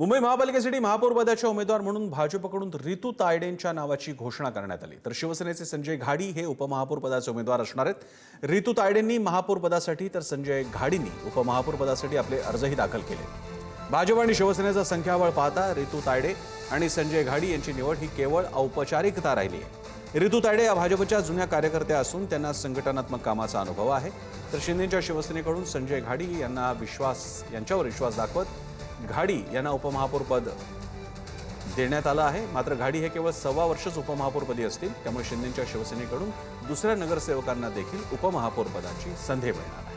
मुंबई महापालिकेसाठी महापौरपदाच्या उमेदवार म्हणून भाजपकडून रितू तायडेंच्या नावाची घोषणा करण्यात आली. तर शिवसेनेचे संजय घाडी हे उपमहापौर पदाचे उमेदवार असणार आहेत. रितू तायडेंनी महापौरपदासाठी तर संजय घाडींनी उपमहापौर पदासाठी आपले अर्जही दाखल केले. भाजप आणि शिवसेनेचा संख्याबळ पाहता रितू तायडे आणि संजय घाडी यांची निवड ही केवळ औपचारिकता राहिली आहे. रितू तायडे या भाजपच्या जुन्या कार्यकर्त्या असून त्यांना संघटनात्मक कामाचा अनुभव आहे. तर शिंदेच्या शिवसेनेकडून संजय घाडी यांना विश्वास यांच्यावर विश्वास दाखवत घाडी यांना उपमहापौरपद देण्यात आलं आहे. मात्र घाडी हे केवळ सव्वा वर्षच उपमहापौरपदी असतील. त्यामुळे शिंदेच्या शिवसेनेकडून दुसऱ्या नगरसेवकांना देखील उपमहापौरपदाची संधी मिळणार आहे.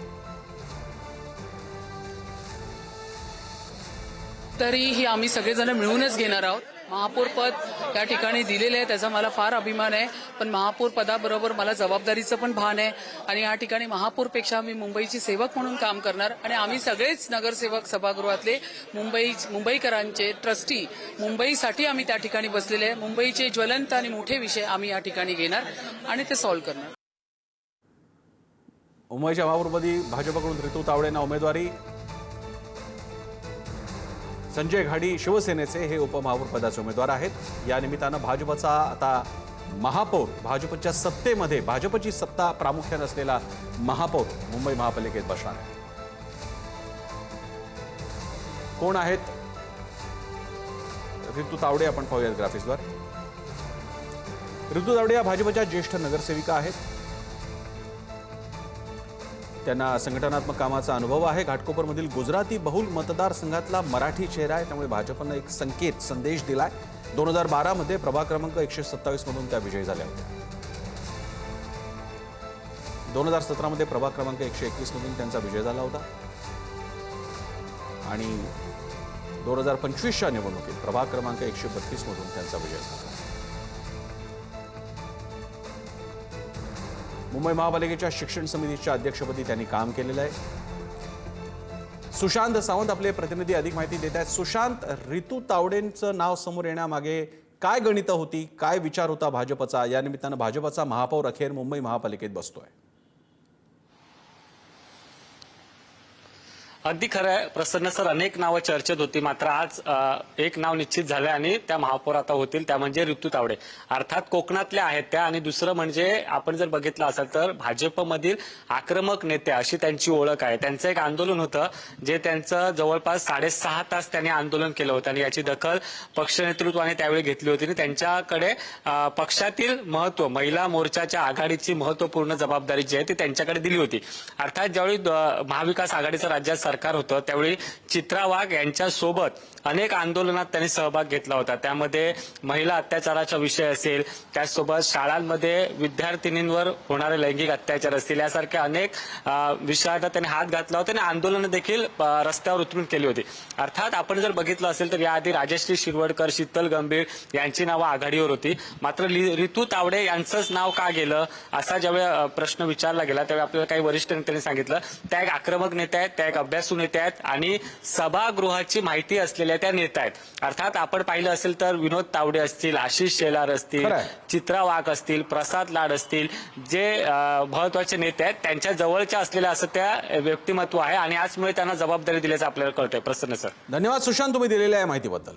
तरीही आम्ही सगळेजण मिळूनच घेणार आहोत. महापौर पद त्या ठिकाणी दिलेले आहे त्याचा मला फार अभिमान आहे. पण महापौर पदाबरोबर मला जबाबदारीचं पण भान आहे. आणि या ठिकाणी महापौरपेक्षा मी मुंबईची सेवक म्हणून काम करणार. आणि आम्ही सगळेच नगरसेवक सभागृहातले मुंबई मुंबईकरांचे ट्रस्टी मुंबईसाठी आम्ही त्या ठिकाणी बसलेले आहे. मुंबईचे ज्वलंत आणि मोठे विषय आम्ही या ठिकाणी घेणार आणि ते सॉल्व्ह करणार. मुंबईच्या महापौरपदी भाजपकडून रितू तावडेंना उमेदवारी. संजय घाडी शिवसेनेचे हे उपमहापौर पदाचे उमेदवार आहेत. या निमित्तानं भाजपचा आता महापौर भाजपच्या सत्तेमध्ये भाजपची सत्ता प्रामुख्याने असलेला महापौर मुंबई महापालिकेत बसणार आहे. कोण आहेत? ऋतू तावडे आपण पाहूयात ग्राफिक्सवर ऋतू तावडे या भाजपच्या ज्येष्ठ नगरसेविका आहेत. त्यांना संघटनात्मक कामाचा अनुभव आहे. घाटकोपरमधील गुजराती बहुल मतदारसंघातला मराठी चेहरा आहे. त्यामुळे भाजपनं एक संकेत संदेश दिला आहे दोन हजार बारामध्ये प्रभाग क्रमांक एकशे सत्तावीसमधून त्या विजयी झाल्या होत्या. दोन हजार सतरामध्ये प्रभाग क्रमांक एकशे एकवीसमधून त्यांचा विजय झाला होता. आणि दोन हजार पंचवीसच्या निवडणुकीत प्रभाग क्रमांक एकशे बत्तीसमधून त्यांचा विजय झाला. मुंबई महापालिकेच्या शिक्षण समितीच्या अध्यक्षपदी त्यांनी काम केलेलं आहे. सुशांत सावंत आपले प्रतिनिधी अधिक माहिती देत आहेत. सुशांत रितू तावडेंचं नाव समोर येण्यामागे काय गणितं होती काय विचार होता भाजपचा? या निमित्तानं भाजपचा महापौर अखेर मुंबई महापालिकेत बसतोय. अगदी खरं आहे. प्रसन्न सर अनेक नावं चर्चेत होती. मात्र आज एक नाव निश्चित झालं आणि त्या महापौर आता होतील. त्या म्हणजे ऋतू तावडे. अर्थात कोकणातल्या आहेत त्या. आणि दुसरं म्हणजे आपण जर बघितलं असेल तर भाजपमधील आक्रमक नेत्या अशी त्यांची ओळख आहे. त्यांचं एक आंदोलन होतं जे त्यांचं जवळपास साडेसहा तास त्यांनी आंदोलन केलं होतं. आणि याची दखल पक्ष नेतृत्वाने त्यावेळी घेतली होती. आणि त्यांच्याकडे पक्षातील महत्त्व महिला मोर्चाच्या आघाडीची महत्त्वपूर्ण जबाबदारी जी आहे ती त्यांच्याकडे दिली होती. अर्थात ज्यावेळी द- महाविकास आघाडीचं राज्यात सरकार होतं त्यावेळी चित्रा वाघ यांच्यासोबत अनेक आंदोलनात त्यांनी सहभाग घेतला होता. त्यामध्ये महिला अत्याचाराचा विषय असेल त्याचसोबत शाळांमध्ये विद्यार्थिनींवर होणारे लैंगिक अत्याचार असतील यासारख्या अनेक विषयात त्यांनी हात घातला होता आणि आंदोलनं देखील रस्त्यावर उतरून केली होती. अर्थात आपण जर बघितलं असेल तर याआधी राजश्री शिरवडकर शीतल गंभीर यांची नावं आघाडीवर होती. मात्र लि- रितू तावडे यांचंच नाव का गेलं असा ज्यावेळी प्रश्न विचारला गेला त्यावेळी आपल्याला काही वरिष्ठ नेत्यांनी सांगितलं. त्या एक आक्रमक नेत्या आहेत त्या एक अभ्यासू नेत्या आहेत आणि सभागृहाची माहिती असलेल्या त्या नेत्या आहेत. अर्थात आपण पाहिलं असेल तर विनोद तावडे असतील आशिष शेलार असतील. चित्रा वाघ असतील प्रसाद लाड असतील जे महत्त्वाचे नेते आहेत त्यांच्या जवळच्या असलेल्या असं त्या व्यक्तिमत्व आहे आणि याचमुळे त्यांना जबाबदारी दिल्याचं आपल्याला कळतंय. प्रसन्न सर. धन्यवाद सुशांत. तुम्ही दिलेल्या या माहितीबद्दल.